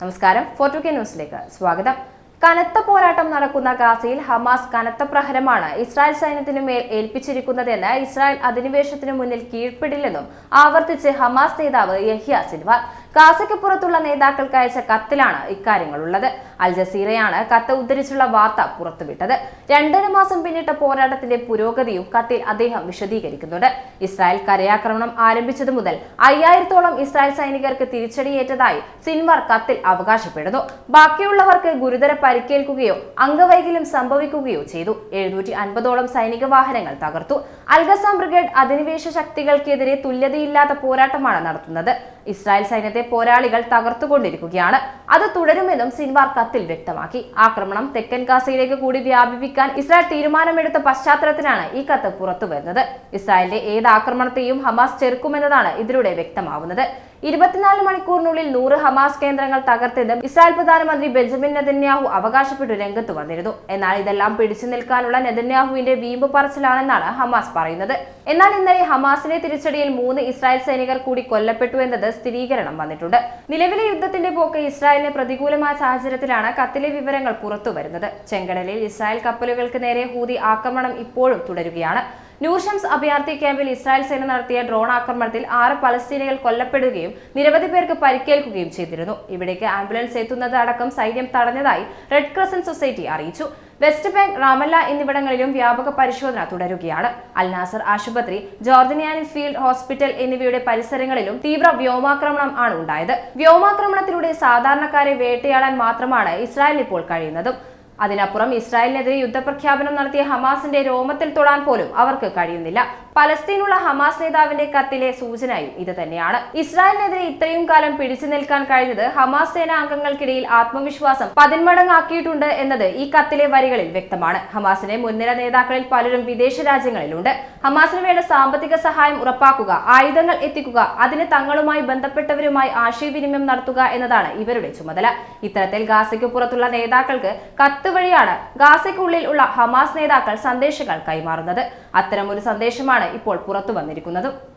നമസ്കാരം. ഫോർട്ടു കെ ന്യൂസിലേക്ക് സ്വാഗതം. കനത്ത പോരാട്ടം നടക്കുന്ന ഗാസയിൽ ഹമാസ് കനത്ത പ്രഹരമാണ് ഇസ്രായേൽ സൈന്യത്തിനു മേൽ ഏൽപ്പിച്ചിരിക്കുന്നതെന്ന് ഇസ്രായേൽ അധിനിവേശത്തിനു മുന്നിൽ കീഴ്പ്പെടില്ലെന്നും ആവർത്തിച്ച് ഹമാസ് നേതാവ് യഹിയ സിൻവാർ ഗാസയ്ക്ക് പുറത്തുള്ള നേതാക്കൾക്ക് അയച്ച കത്തിലാണ് ഇക്കാര്യങ്ങളുള്ളത്. അൽ ജസീറയാണ് കത്ത് ഉദ്ധരിച്ചുള്ള വാർത്ത പുറത്തുവിട്ടത്. രണ്ടര മാസം പിന്നിട്ട പോരാട്ടത്തിന്റെ പുരോഗതിയും കത്തിൽ അദ്ദേഹം വിശദീകരിക്കുന്നുണ്ട്. ഇസ്രായേൽ കരയാക്രമണം ആരംഭിച്ചതു മുതൽ അയ്യായിരത്തോളം ഇസ്രായേൽ സൈനികർക്ക് തിരിച്ചടിയേറ്റതായി സിൻവാർ കത്തിൽ അവകാശപ്പെടുന്നു. ബാക്കിയുള്ളവർക്ക് ഗുരുതര പരിക്കേൽക്കുകയോ അംഗവൈകല്യം സംഭവിക്കുകയോ ചെയ്തു. എഴുന്നൂറ്റി അൻപതോളം സൈനിക വാഹനങ്ങൾ തകർത്തു. അൽഗസാം ബ്രിഗേഡ് അധിനിവേശ ശക്തികൾക്കെതിരെ തുല്യതയില്ലാത്ത പോരാട്ടമാണ് നടത്തുന്നത്. ഇസ്രായേൽ സൈന്യത്തെ പോരാളികൾ തകർത്തുകൊണ്ടിരിക്കുകയാണ്. അത് തുടരുമെന്നും സിൻവാർ കത്തിൽ വ്യക്തമാക്കി. ആക്രമണം തെക്കൻ ഗാസയിലേക്ക് കൂടി വ്യാപിപ്പിക്കാൻ ഇസ്രായേൽ തീരുമാനമെടുത്ത പശ്ചാത്തലത്തിലാണ് ഈ കത്ത് പുറത്തുവരുന്നത്. ഇസ്രായേലിന്റെ ഏത് ആക്രമണത്തെയും ഹമാസ് ചെറുക്കുമെന്നതാണ് ഇതിലൂടെ വ്യക്തമാവുന്നത്. ഇരുപത്തിനാല് മണിക്കൂറിനുള്ളിൽ നൂറ് ഹമാസ് കേന്ദ്രങ്ങൾ തകർത്തെന്ന് ഇസ്രായേൽ പ്രധാനമന്ത്രി ബെഞ്ചമിൻ നെതന്യാഹു അവകാശപ്പെട്ടു രംഗത്ത് വന്നിരുന്നു. എന്നാൽ ഇതെല്ലാം പിടിച്ചു നിൽക്കാനുള്ള നെതന്യാഹുവിന്റെ വീമ്പ് പറച്ചിലാണെന്നാണ് ഹമാസ് പറയുന്നത്. എന്നാൽ ഇന്നലെ ഹമാസിന്റെ തിരിച്ചടിയിൽ മൂന്ന് ഇസ്രായേൽ സൈനികർ കൂടി കൊല്ലപ്പെട്ടു എന്നത് സ്ഥിരീകരണം വന്നിട്ടുണ്ട്. നിലവിലെ യുദ്ധത്തിന്റെ പോക്ക് ഇസ്രായേലിന് പ്രതികൂലമായ സാഹചര്യത്തിലാണ് കത്തിലെ വിവരങ്ങൾ പുറത്തുവരുന്നത്. ചെങ്കടലിൽ ഇസ്രായേൽ കപ്പലുകൾക്ക് നേരെ ഹൂതി ആക്രമണം ഇപ്പോഴും തുടരുകയാണ്. നൂർഷംസ് അഭയാർത്ഥി ക്യാമ്പിൽ ഇസ്രായേൽ സേന നടത്തിയ ഡ്രോൺ ആക്രമണത്തിൽ ആറ് പലസ്തീനികൾ കൊല്ലപ്പെടുകയും നിരവധി പേർക്ക് പരിക്കേൽക്കുകയും ചെയ്തിരുന്നു. ഇവിടേക്ക് ആംബുലൻസ് എത്തുന്നത് അടക്കം സൈന്യം തടഞ്ഞതായി റെഡ് ക്രസന്റ് സൊസൈറ്റി അറിയിച്ചു. വെസ്റ്റ് ബാങ്ക് റാമല്ല എന്നിവിടങ്ങളിലും വ്യാപക പരിശോധന തുടരുകയാണ്. അൽനാസർ ആശുപത്രി ജോർദനിയാനി ഫീൽഡ് ഹോസ്പിറ്റൽ എന്നിവയുടെ പരിസരങ്ങളിലും തീവ്ര വ്യോമാക്രമണം ആണ് ഉണ്ടായത്. വ്യോമാക്രമണത്തിലൂടെ സാധാരണക്കാരെ വേട്ടയാടാൻ മാത്രമാണ് ഇസ്രായേൽ ഇപ്പോൾ കഴിയുന്നതും. അതിനപ്പുറം ഇസ്രായേലിനെതിരെ യുദ്ധപ്രഖ്യാപനം നടത്തിയ ഹമാസിന്റെ രോമത്തിൽ തൊടാൻ പോലും അവർക്ക് കഴിയുന്നില്ല. പലസ്തീനുള്ള ഹമാസ് നേതാവിന്റെ കത്തിലെ സൂചനയും ഇത് തന്നെയാണ്. ഇസ്രായേലിനെതിരെ ഇത്രയും കാലം പിടിച്ചു നിൽക്കാൻ കഴിഞ്ഞത് ഹമാസ് സേന അംഗങ്ങൾക്കിടയിൽ ആത്മവിശ്വാസം പതിന്മടങ്ങാക്കിയിട്ടുണ്ട് എന്നത് ഈ കത്തിലെ വരികളിൽ വ്യക്തമാണ്. ഹമാസിന്റെ മുൻനിര നേതാക്കളിൽ പലരും വിദേശ രാജ്യങ്ങളിലുണ്ട്. ഹമാസിന് വേണ്ട സാമ്പത്തിക സഹായം ഉറപ്പാക്കുക ആയുധങ്ങൾ എത്തിക്കുക അതിന് തങ്ങളുമായി ബന്ധപ്പെട്ടവരുമായി ആശയവിനിമയം നടത്തുക എന്നതാണ് ഇവരുടെ ചുമതല. ഇത്തരത്തിൽ ഗാസയ്ക്ക് പുറത്തുള്ള നേതാക്കൾക്ക് കത്ത് വഴിയാണ് ഗാസയ്ക്കുള്ളിൽ ഉള്ള ഹമാസ് നേതാക്കൾ സന്ദേശങ്ങൾ കൈമാറുന്നത്. അത്തരമൊരു സന്ദേശമാണ് ഇപ്പോൾ പുറത്തു വന്നിരിക്കുന്നത്.